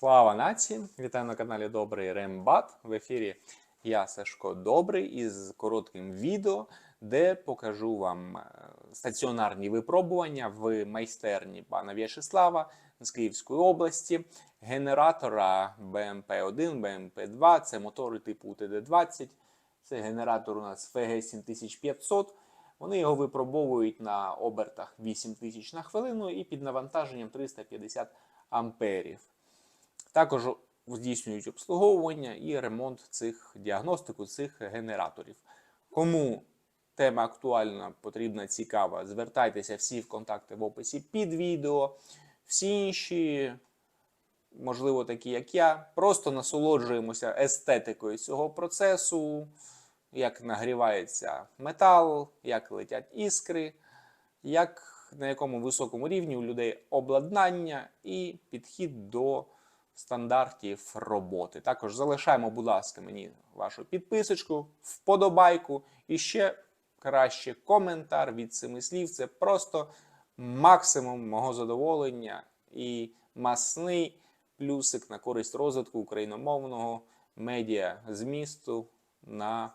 Слава нації! Вітаю на каналі Добрий Рембат. В ефірі я Сашко Добрий із коротким відео, де покажу вам е, стаціонарні випробування в майстерні пана В'ячеслава з Київської області, генератора BMP1, BMP2, це мотори типу ТД-20. Це генератор у нас FG7500. Вони його випробовують на обертах 8000 на хвилину і під навантаженням 350 амперів. Також здійснюють обслуговування і ремонт цих діагностику цих генераторів. Кому тема актуальна, потрібна, цікава, звертайтеся всі в контакти в описі під відео. Всі інші, можливо, такі як я, просто насолоджуємося естетикою цього процесу, як нагрівається метал, як летять іскри, як на якому високому рівні у людей обладнання і підхід до стандартів роботи. Також залишаємо, будь ласка, мені вашу підписочку, вподобайку і ще краще коментар від семи слів. Це просто максимум мого задоволення і масний плюсик на користь розвитку україномовного медіа змісту на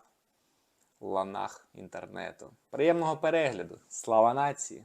ланах інтернету. Приємного перегляду! Слава нації!